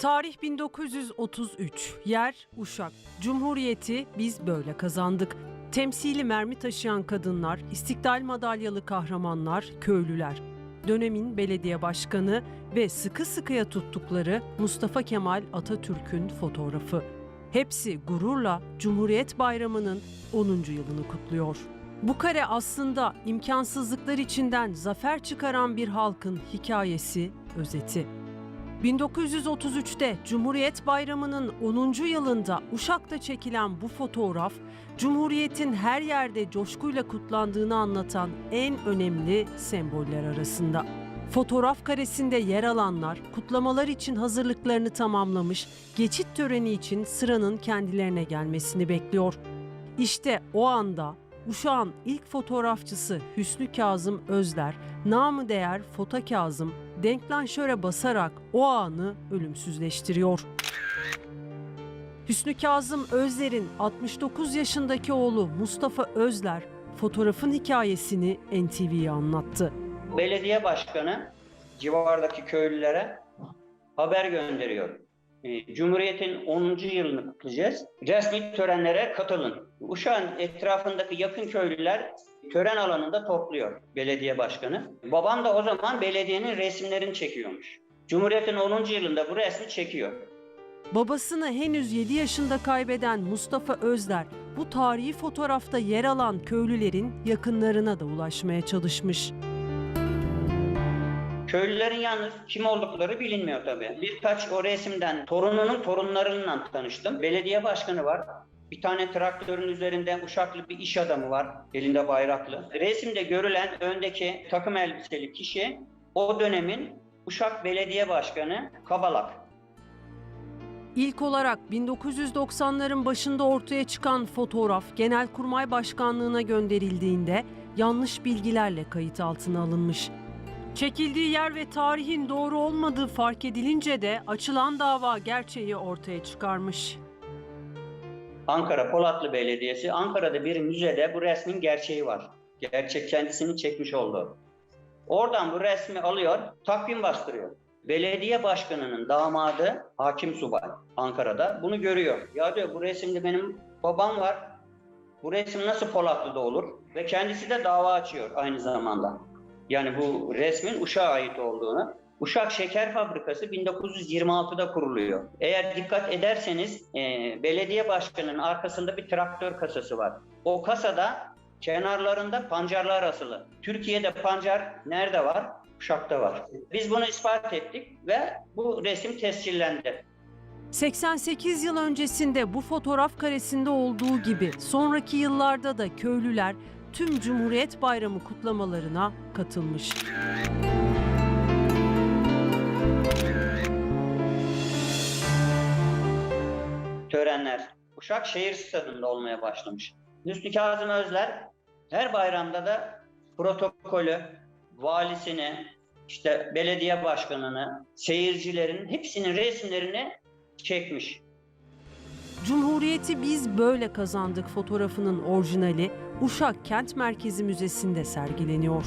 Tarih 1933. Yer Uşak. Cumhuriyeti biz böyle kazandık. Temsili mermi taşıyan kadınlar, istiklal madalyalı kahramanlar, köylüler. Dönemin belediye başkanı ve sıkı sıkıya tuttukları Mustafa Kemal Atatürk'ün fotoğrafı. Hepsi gururla Cumhuriyet Bayramı'nın 10. yılını kutluyor. Bu kare aslında imkansızlıklar içinden zafer çıkaran bir halkın hikayesi, özeti. 1933'te Cumhuriyet Bayramı'nın 10. yılında Uşak'ta çekilen bu fotoğraf, Cumhuriyet'in her yerde coşkuyla kutlandığını anlatan en önemli semboller arasında. Fotoğraf karesinde yer alanlar kutlamalar için hazırlıklarını tamamlamış, geçit töreni için sıranın kendilerine gelmesini bekliyor. İşte o anda Uşak'ın ilk fotoğrafçısı Hüsnü Kazım Özler, namı değer Foto Kazım, denklanşöre basarak o anı ölümsüzleştiriyor. Hüsnü Kazım Özler'in 69 yaşındaki oğlu Mustafa Özler fotoğrafın hikayesini NTV'ye anlattı. belediye başkanı civardaki köylülere haber gönderiyor. Ee, Cumhuriyet'in 10. yılını kutlayacağız. Resmi törenlere katılın. Uşak'ın etrafındaki yakın köylüler tören alanında topluyor belediye başkanı. Babam da o zaman belediyenin resimlerini çekiyormuş. Cumhuriyet'in 10. yılında bu resmi çekiyor. Babasını henüz 7 yaşında kaybeden Mustafa Özler bu tarihi fotoğrafta yer alan köylülerin yakınlarına da ulaşmaya çalışmış. Köylülerin yalnız kim oldukları bilinmiyor tabii. Birkaç o resimden torununun torunlarıyla tanıştım. Belediye başkanı var. Bir tane traktörün üzerinde uşaklı bir iş adamı var. Elinde bayraklı. Resimde görülen öndeki takım elbiseli kişi o dönemin Uşak Belediye Başkanı Kabalak. İlk olarak 1990'ların başında ortaya çıkan fotoğraf Genelkurmay Başkanlığına gönderildiğinde yanlış bilgilerle kayıt altına alınmış. Çekildiği yer ve tarihin doğru olmadığı fark edilince de açılan dava gerçeği ortaya çıkarmış. Ankara Polatlı Belediyesi, Ankara'da bir müzede bu resmin gerçeği var. Gerçek kendisini çekmiş oldu. Oradan bu resmi alıyor, takvim bastırıyor. Belediye başkanının damadı hakim subay Ankara'da bunu görüyor. Ya diyor bu resimde benim babam var. Bu resim nasıl Polatlı'da olur? Ve kendisi de dava açıyor aynı zamanda. Yani bu resmin Uşak'a ait olduğunu. Uşak Şeker Fabrikası 1926'da kuruluyor. Eğer dikkat ederseniz e, belediye başkanının arkasında bir traktör kasası var. O kasada kenarlarında pancarlar asılı. Türkiye'de pancar nerede var? Uşak'ta var. Biz bunu ispat ettik ve bu resim tescillendi. 88 yıl öncesinde bu fotoğraf karesinde olduğu gibi sonraki yıllarda da köylüler tüm Cumhuriyet Bayramı kutlamalarına katılmış. Törenler Uşak Şehir Stadı'nda olmaya başlamış. Hüsnü Kazım Özler her bayramda da protokolü, valisini, işte belediye başkanını, seyircilerin hepsinin resimlerini çekmiş. Cumhuriyeti biz böyle kazandık fotoğrafının orijinali Uşak Kent Merkezi Müzesi'nde sergileniyor.